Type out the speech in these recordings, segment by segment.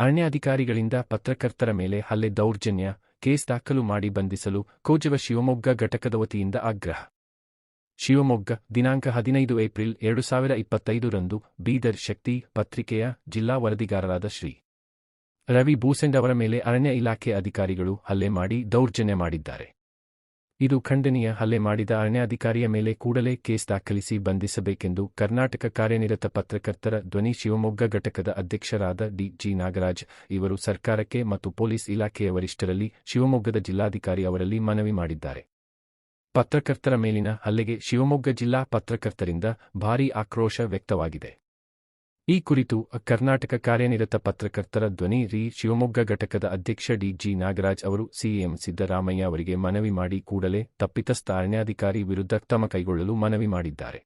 ಅರಣ್ಯಾಧಿಕಾರಿಗಳಿಂದ ಪತ್ರಕರ್ತರ ಮೇಲೆ ಹಲ್ಲೆ ದೌರ್ಜನ್ಯ, ಕೇಸ್ ದಾಖಲು ಮಾಡಿ ಬಂಧಿಸಲು ಕೋಜವ ಶಿವಮೊಗ್ಗ ಘಟಕದ ವತಿಯಿಂದ ಆಗ್ರಹ. ಶಿವಮೊಗ್ಗ, ದಿನಾಂಕ ಹದಿನೈದು ಏಪ್ರಿಲ್ ಎರಡು ಸಾವಿರ ಇಪ್ಪತ್ತೈದರಂದು ಬೀದರ್ ಶಕ್ತಿ ಪತ್ರಿಕೆಯ ಜಿಲ್ಲಾ ವರದಿಗಾರರಾದ ಶ್ರೀ. ರವಿ ಭೂಸೆಂಡ್ ಅವರ ಮೇಲೆ ಅರಣ್ಯ ಇಲಾಖೆ ಅಧಿಕಾರಿಗಳು ಹಲ್ಲೆ ಮಾಡಿ ದೌರ್ಜನ್ಯ ಮಾಡಿದ್ದಾರೆ. ಇದು ಖಂಡನೀಯ ಹಲ್ಲೆ ಮಾಡಿದ ಅರಣ್ಯಾಧಿಕಾರಿಯ ಮೇಲೆ ಕೂಡಲೇ ಕೇಸ್ ದಾಖಲಿಸಿ ಬಂಧಿಸಬೇಕೆಂದು ಕರ್ನಾಟಕ ಕಾರ್ಯನಿರತ ಪತ್ರಕರ್ತರ ಧ್ವನಿ ಶಿವಮೊಗ್ಗ ಘಟಕದ ಅಧ್ಯಕ್ಷರಾದ ಡಿ ಜಿ ನಾಗರಾಜ್, ಇವರು ಸರ್ಕಾರಕ್ಕೆ ಮತ್ತು ಪೊಲೀಸ್ ಇಲಾಖೆಯ ವರಿಷ್ಠರಲ್ಲಿ ಶಿವಮೊಗ್ಗದ ಜಿಲ್ಲಾಧಿಕಾರಿ ಅವರಲ್ಲಿ ಮನವಿ ಮಾಡಿದ್ದಾರೆ. ಪತ್ರಕರ್ತರ ಮೇಲಿನ ಹಲ್ಲೆಗೆ ಶಿವಮೊಗ್ಗ ಜಿಲ್ಲಾ ಪತ್ರಕರ್ತರಿಂದ ಭಾರೀ ಆಕ್ರೋಶ ವ್ಯಕ್ತವಾಗಿದೆ. ಈ ಕುರಿತು ಕರ್ನಾಟಕ ಕಾರ್ಯನಿರತ ಪತ್ರಕರ್ತರ ಧ್ವನಿ ರಿ ಶಿವಮೊಗ್ಗ ಘಟಕದ ಅಧ್ಯಕ್ಷ ಡಿ ಜಿ ನಾಗರಾಜ್ ಅವರು ಸಿಎಂ ಸಿದ್ದರಾಮಯ್ಯ ಅವರಿಗೆ ಮನವಿ ಮಾಡಿ ಕೂಡಲೇ ತಪ್ಪಿತಸ್ಥ ಅರಣ್ಯಾಧಿಕಾರಿ ವಿರುದ್ಧ ಕ್ರಮ ಕೈಗೊಳ್ಳಲು ಮನವಿ ಮಾಡಿದ್ದಾರೆ.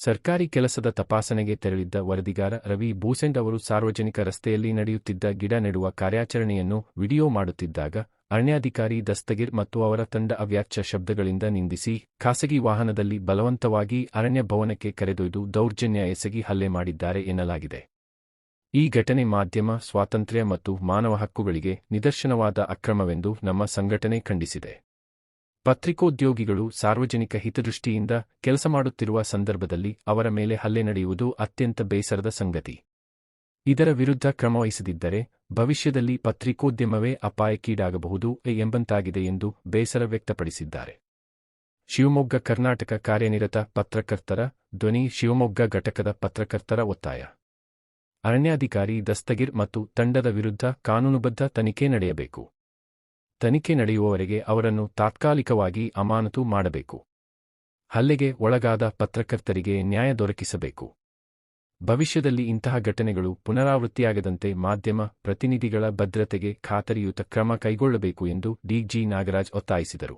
ಸರ್ಕಾರಿ ಕೆಲಸದ ತಪಾಸಣೆಗೆ ತೆರಳಿದ್ದ ವರದಿಗಾರ ರವಿ ಭೂಸೆಂಡ್ ಅವರು ಸಾರ್ವಜನಿಕ ರಸ್ತೆಯಲ್ಲಿ ನಡೆಯುತ್ತಿದ್ದ ಗಿಡ ನೆಡುವ ಕಾರ್ಯಾಚರಣೆಯನ್ನು ವಿಡಿಯೋ ಮಾಡುತ್ತಿದ್ದಾಗ ಅರಣ್ಯಾಧಿಕಾರಿ ದಸ್ತಗಿರ್ ಮತ್ತು ಅವರ ತಂಡ ಅವ್ಯಾಚ್ಯ ಶಬ್ದಗಳಿಂದ ನಿಂದಿಸಿ, ಖಾಸಗಿ ವಾಹನದಲ್ಲಿ ಬಲವಂತವಾಗಿ ಅರಣ್ಯ ಭವನಕ್ಕೆ ಕರೆದೊಯ್ದು ದೌರ್ಜನ್ಯ ಎಸಗಿ ಹಲ್ಲೆ ಮಾಡಿದ್ದಾರೆ ಎನ್ನಲಾಗಿದೆ. ಈ ಘಟನೆ ಮಾಧ್ಯಮ, ಸ್ವಾತಂತ್ರ್ಯ ಮತ್ತು ಮಾನವ ಹಕ್ಕುಗಳಿಗೆ ನಿದರ್ಶನವಾದ ಅಕ್ರಮವೆಂದು ನಮ್ಮ ಸಂಘಟನೆ ಖಂಡಿಸಿದೆ. ಪತ್ರಿಕೋದ್ಯೋಗಿಗಳು ಸಾರ್ವಜನಿಕ ಹಿತದೃಷ್ಟಿಯಿಂದ ಕೆಲಸ ಮಾಡುತ್ತಿರುವ ಸಂದರ್ಭದಲ್ಲಿ ಅವರ ಮೇಲೆ ಹಲ್ಲೆ ನಡೆಯುವುದು ಅತ್ಯಂತ ಬೇಸರದ ಸಂಗತಿ. ಇದರ ವಿರುದ್ಧ ಕ್ರಮವಹಿಸದಿದ್ದರೆ ಭವಿಷ್ಯದಲ್ಲಿ ಪತ್ರಿಕೋದ್ಯಮವೇ ಅಪಾಯಕ್ಕೀಡಾಗಬಹುದು ಎಂಬಂತಾಗಿದೆ ಎಂದು ಬೇಸರ ವ್ಯಕ್ತಪಡಿಸಿದ್ದಾರೆ. ಶಿವಮೊಗ್ಗ ಕರ್ನಾಟಕ ಕಾರ್ಯನಿರತ ಪತ್ರಕರ್ತರ ಧ್ವನಿ ಶಿವಮೊಗ್ಗ ಘಟಕದ ಪತ್ರಕರ್ತರ ಒತ್ತಾಯ. ಅರಣ್ಯಾಧಿಕಾರಿ ದಸ್ತಗಿರ್ ಮತ್ತು ತಂಡದ ವಿರುದ್ಧ ಕಾನೂನುಬದ್ಧ ತನಿಖೆ ನಡೆಯಬೇಕು. ತನಿಖೆ ನಡೆಯುವವರೆಗೆ ಅವರನ್ನು ತಾತ್ಕಾಲಿಕವಾಗಿ ಅಮಾನತು ಮಾಡಬೇಕು. ಹಲ್ಲೆಗೆ ಒಳಗಾದ ಪತ್ರಕರ್ತರಿಗೆ ನ್ಯಾಯ ದೊರಕಿಸಬೇಕು. ಭವಿಷ್ಯದಲ್ಲಿ ಇಂತಹ ಘಟನೆಗಳು ಪುನರಾವೃತ್ತಿಯಾಗದಂತೆ ಮಾಧ್ಯಮ ಪ್ರತಿನಿಧಿಗಳ ಭದ್ರತೆಗೆ ಖಾತರಿಯುತ ಕ್ರಮ ಕೈಗೊಳ್ಳಬೇಕು ಎಂದು ಡಿಜಿ ನಾಗರಾಜ್ ಒತ್ತಾಯಿಸಿದರು.